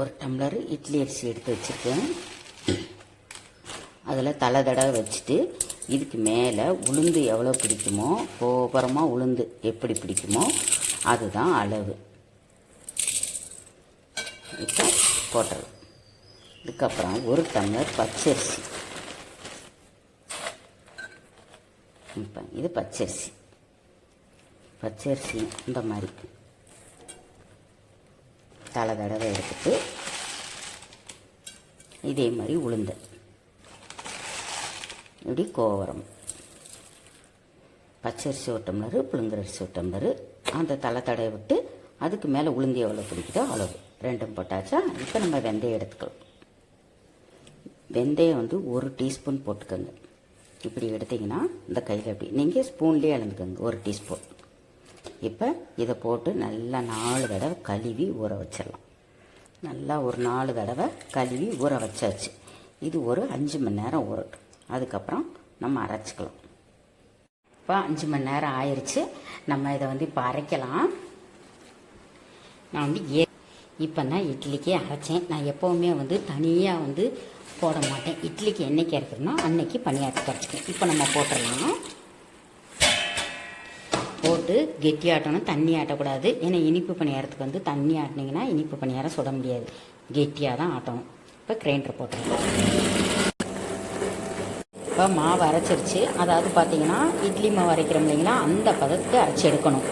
ஒரு டம்ளர் இட்லி அரிசி எடுத்து வச்சுருக்கேன். அதில் தலை தடவை வச்சுட்டு இதுக்கு மேலே உளுந்து எவ்வளோ பிடிக்குமோ கோபுரமாக உளுந்து எப்படி பிடிக்குமோ அதுதான் அளவு. இப்போ போட்டது. இதுக்கப்புறம் ஒரு டம்ளர் பச்சரிசி. இப்போ இது பச்சரிசி. பச்சரிசி இந்த மாதிரி. தலை தடவை எடுத்துட்டு இதே மாதிரி உளுந்த. இப்படி கோவரம். பச்சரிசி ஒரு டம்ளரு புழுங்கரிசி ஒரு டம்ளரு. அந்த தலை தடவை விட்டு அதுக்கு மேலே உளுந்து எவ்வளோ பிடிக்குதோ அளவு ரெண்டும் போட்டாச்சா? இப்போ நம்ம வெந்தயம் எடுத்துக்கலாம். வெந்தயம் வந்து ஒரு டீஸ்பூன் போட்டுக்கோங்க. இப்படி எடுத்தீங்கன்னா இந்த கையில் அப்படி. நீங்கள் ஸ்பூன்லேயே அளந்துக்கோங்க. ஒரு டீஸ்பூன். இப்போ இதை போட்டு நல்லா நாலு தடவை கழுவி ஊற வச்சிடலாம். நல்லா ஒரு நாலு தடவை கழுவி ஊற வச்சாச்சு. இது ஒரு அஞ்சு மணி நேரம் ஊறட்டும். அதுக்கப்புறம் நம்ம அரைச்சிக்கலாம். இப்போ அஞ்சு மணி நேரம் ஆயிடுச்சு நம்ம இதை வந்து இப்போ அரைக்கலாம். நான் வந்து ஏ இப்போ நான் இட்லிக்கு அரைச்சேன். நான் எப்போவுமே வந்து தனியாக வந்து போட மாட்டேன். இட்லிக்கு என்னைக்கு அரைக்கிறனோ அன்னைக்கு பணியாற்றி அரைச்சிக்கேன் இப்போ நம்ம போட்டுடலாம். போட்டு கெட்டி ஆட்டணும் தண்ணி ஆட்டக்கூடாது. ஏன்னா இனிப்பு பணியாரத்துக்கு வந்து தண்ணி ஆட்டினீங்கன்னா இனிப்பு பணியாரம் சுட முடியாது. கெட்டியாக தான் ஆட்டணும். இப்போ கிரைண்டர் போட்டுடலாம் இப்போ மாவு அரைச்சிருச்சு. அதாவது பார்த்தீங்கன்னா இட்லி மாவு அரைக்கிறோம் இல்லைங்களா அந்த பதத்துக்கு அரைச்சி எடுக்கணும்.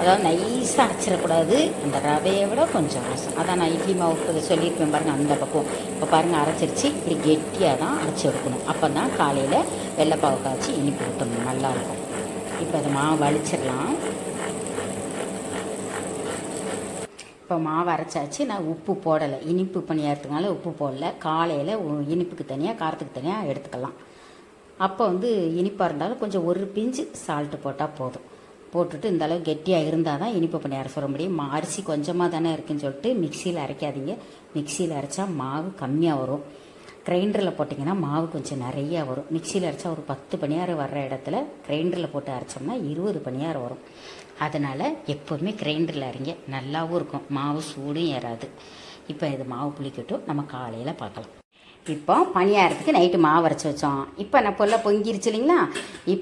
அதாவது நைஸாக அரைச்சிடக்கூடாது. அந்த ரவையை விட கொஞ்சம் ரசம். அதான் நான் இட்லி மாவு இப்போ சொல்லியிருப்பேன் பாருங்கள் அந்த பக்கம். இப்போ பாருங்கள் அரைச்சிருச்சு. இப்படி கெட்டியாக தான் அரைச்சி எடுக்கணும். அப்போ தான் காலையில் வெள்ளைப்பாவு காய்ச்சி இனிப்பு ஊற்றணும் நல்லாயிருக்கும் இப்போ அதை மாவு வலிச்சிடலாம். இப்போ மாவு அரைச்சாச்சு. நான் உப்பு போடலை. இனிப்பு பணியாரத்துனால உப்பு போடல. காலையில் உ- இனிப்புக்கு தனியாக காரத்துக்கு தனியாக எடுத்துக்கலாம். அப்போ வந்து இனிப்பாக இருந்தாலும் கொஞ்சம் ஒரு பிஞ்சு சால்ட்டு போட்டால் போதும். போட்டுட்டு இந்த அளவு கெட்டியாக இருந்தால் தான் இனிப்பு பணியாரம் சொல்ல முடியும். அரிசி கொஞ்சமாக தானே இருக்குன்னு சொல்லிட்டு மிக்சியில் அரைக்காதீங்க. மிக்சியில் அரைச்சா மாவு கம்மியாக வரும். கிரைண்டரில் போட்டிங்கன்னா மாவு கொஞ்சம் நிறையா வரும். மிக்சியில் அரைச்சா ஒரு பத்து பணியாரம் வர்ற இடத்துல கிரைண்டரில் போட்டு அரைச்சோம்னா இருபது பணியாரம் வரும். அதனால் எப்போவுமே கிரைண்டரில் அரைங்க. நல்லாவும் இருக்கும். மாவு சூடும் ஏறாது. இப்போ இது மாவு புளிக்கட்டும். நம்ம காலையில் பார்க்கலாம். இப்போ பணியாரத்துக்கு நைட்டு மாவு அரைச்சி வச்சோம். இப்போ நான் பொல்ல பொங்கிருச்சு இல்லைங்களா? இப்போ